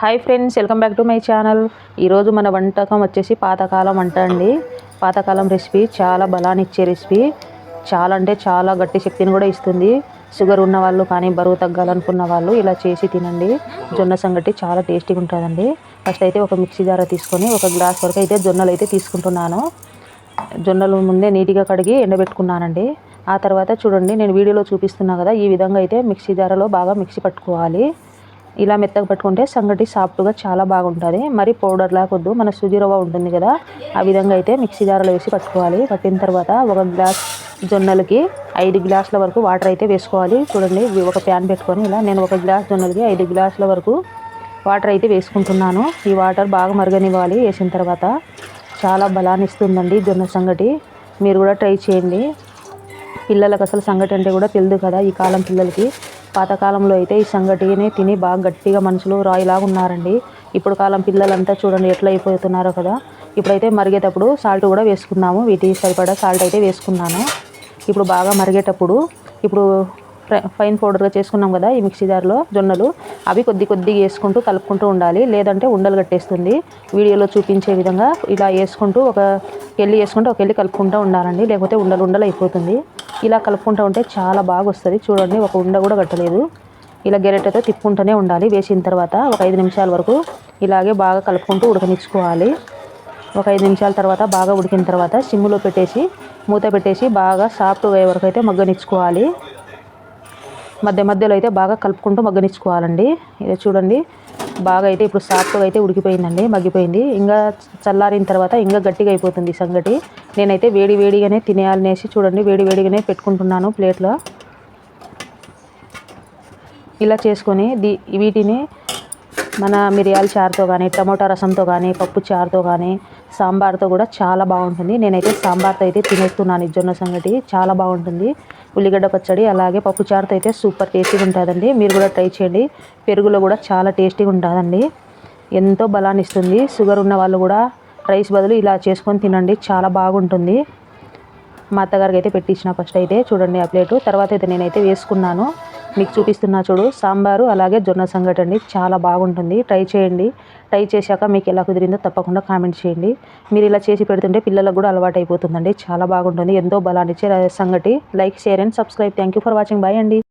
Hi friends welcome back to my channel ఈరోజు మన వంటకం వచ్చేసి పాతకాలం వంట అండి. పాతకాలం రెసిపీ చాలా బలాన్ని ఇచ్చే రెసిపీ చాలా అంటే చాలా గట్టి శక్తిని కూడా ఇస్తుంది. షుగర్ ఉన్న వాళ్ళు కానీ బరువు తగ్గాలనుకున్న వాళ్ళు ఇలా చేసి తినండి. జొన్న సంగటి చాలా టేస్టీగా ఉంటుందండి. ఫస్ట్ అయితే ఒక మిక్సీ జార తీసుకొని ఒక గ్లాస్ వరకు అయితే జొన్నలు అయితే తీసుకుంటున్నాను. జొన్నలు ముందే నీట్గా కడిగి ఎండబెట్టుకున్నానండి. ఆ తర్వాత చూడండి నేను వీడియోలో చూపిస్తున్నా కదా ఈ విధంగా అయితే మిక్సీ జారలో బాగా మిక్సీ పట్టుకోవాలి. ఇలా మెత్తగా పట్టుకుంటే సంగటి సాఫ్ట్గా చాలా బాగుంటుంది. మరి పౌడర్ లాకొద్దు మన సుజీ రవ్వ ఉంటుంది కదా ఆ విధంగా అయితే మిక్సీ జారలో వేసి పట్టుకోవాలి. పట్టిన తర్వాత ఒక గ్లాస్ జొన్నలకి ఐదు గ్లాసుల వరకు వాటర్ అయితే వేసుకోవాలి. చూడండి ఒక ప్యాన్ పెట్టుకొని ఇలా నేను ఒక గ్లాస్ జొన్నలకి ఐదు గ్లాసుల వరకు వాటర్ అయితే వేసుకుంటున్నాను. ఈ వాటర్ బాగా మరగనివ్వాలి. వేసిన తర్వాత చాలా బలాన్ని ఇస్తుందండి జొన్న సంగటి. మీరు కూడా ట్రై చేయండి. పిల్లలకు అసలు సంగటి అంటే కూడా తెలియదు కదా ఈ కాలం పిల్లలకి. పాతకాలంలో అయితే ఈ సంగటిని తిని బాగా గట్టిగా మనుషులు రాయిలాగా ఉన్నారండి. ఇప్పుడు కాలం పిల్లలంతా చూడండి ఎట్లా అయిపోతున్నారో కదా. ఇప్పుడైతే మరిగేటప్పుడు సాల్ట్ కూడా వేసుకున్నాము వీటికి సరిపడా సాల్ట్ అయితే వేసుకున్నాను. ఇప్పుడు బాగా మరిగేటప్పుడు ఇప్పుడు ఫ్రై- ఫైన్ పౌడర్గా చేసుకున్నాం కదా ఈ మిక్సీ జార్లో జొన్నలు. అవి కొద్ది కొద్దిగా వేసుకుంటూ కలుపుకుంటూ ఉండాలి. లేదంటే ఉండలు కట్టేస్తుంది. వీడియోలో చూపించే విధంగా ఇలా వేసుకుంటూ ఒక వెళ్ళి వేసుకుంటూ ఒక వెళ్ళి కలుపుకుంటూ ఉండాలండి. లేకపోతే ఉండలు ఉండలు అయిపోతుంది. ఇలా కలుపుకుంటూ ఉంటే చాలా బాగా వస్తుంది. చూడండి ఒక ఉండ కూడా కట్టలేదు. ఇలా గెరెటతో తిప్పుకుంటూనే ఉండాలి. వేసిన తర్వాత ఒక ఐదు నిమిషాల వరకు ఇలాగే బాగా కలుపుకుంటూ ఉడకనిచ్చుకోవాలి. ఒక ఐదు నిమిషాల తర్వాత బాగా ఉడికిన తర్వాత సిమ్లో పెట్టేసి మూత పెట్టేసి బాగా సాఫ్ట్ అయ్యే వరకు అయితే మగ్గనిచ్చుకోవాలి. మధ్య మధ్యలో అయితే బాగా కలుపుకుంటూ మగ్గనిచ్చుకోవాలండి. ఇది చూడండి బాగా అయితే ఇప్పుడు సాఫ్ట్గా అయితే ఉడికిపోయిందండి మగ్గిపోయింది. ఇంకా చల్లారిన తర్వాత ఇంకా గట్టిగా అయిపోతుంది ఈ సంగటి. నేనైతే వేడి వేడిగానే తినేయాలనేసి చూడండి వేడి వేడిగానే పెట్టుకుంటున్నాను ప్లేట్లో. ఇలా చేసుకొని దీ వీటిని మన మిరియాల చారుతో కానీ టమోటా రసంతో కానీ పప్పు చారుతో కానీ సాంబార్తో కూడా చాలా బాగుంటుంది. నేనైతే సాంబార్తో అయితే తినేస్తున్నాను. జొన్న సంగటి చాలా బాగుంటుంది. ఉల్లిగడ్డ పచ్చడి అలాగే పప్పు చారుతో అయితే సూపర్ టేస్టీగా ఉంటుందండి. మీరు కూడా ట్రై చేయండి. పెరుగులో కూడా చాలా టేస్టీగా ఉంటుందండి. ఎంతో బలాన్ని ఇస్తుంది షుగర్ ఉన్న వాళ్ళు కూడా రైస్ బదులు ఇలా చేసుకొని తినండి. చాలా బాగుంటుంది. మా అత్తగారికి అయితే పెట్టించిన ఫస్ట్ అయితే. చూడండి ఆ ప్లేటు. తర్వాత అయితే నేనైతే వేసుకున్నాను. మీకు చూపిస్తున్నా చూడు. సాంబారు అలాగే జొన్న సంగటి అండి. చాలా బాగుంటుంది. ట్రై చేయండి. ట్రై చేశాక మీకు ఎలా కుదిరిందో తప్పకుండా కామెంట్ చేయండి. మీరు ఇలా చేసి పెడుతుంటే పిల్లలకు కూడా అలవాటు అయిపోతుందండి చాలా బాగుంటుంది. ఎంతో బలాన్నిచ్చే సంగటి. Like share and subscribe thank you for watching bye అండి.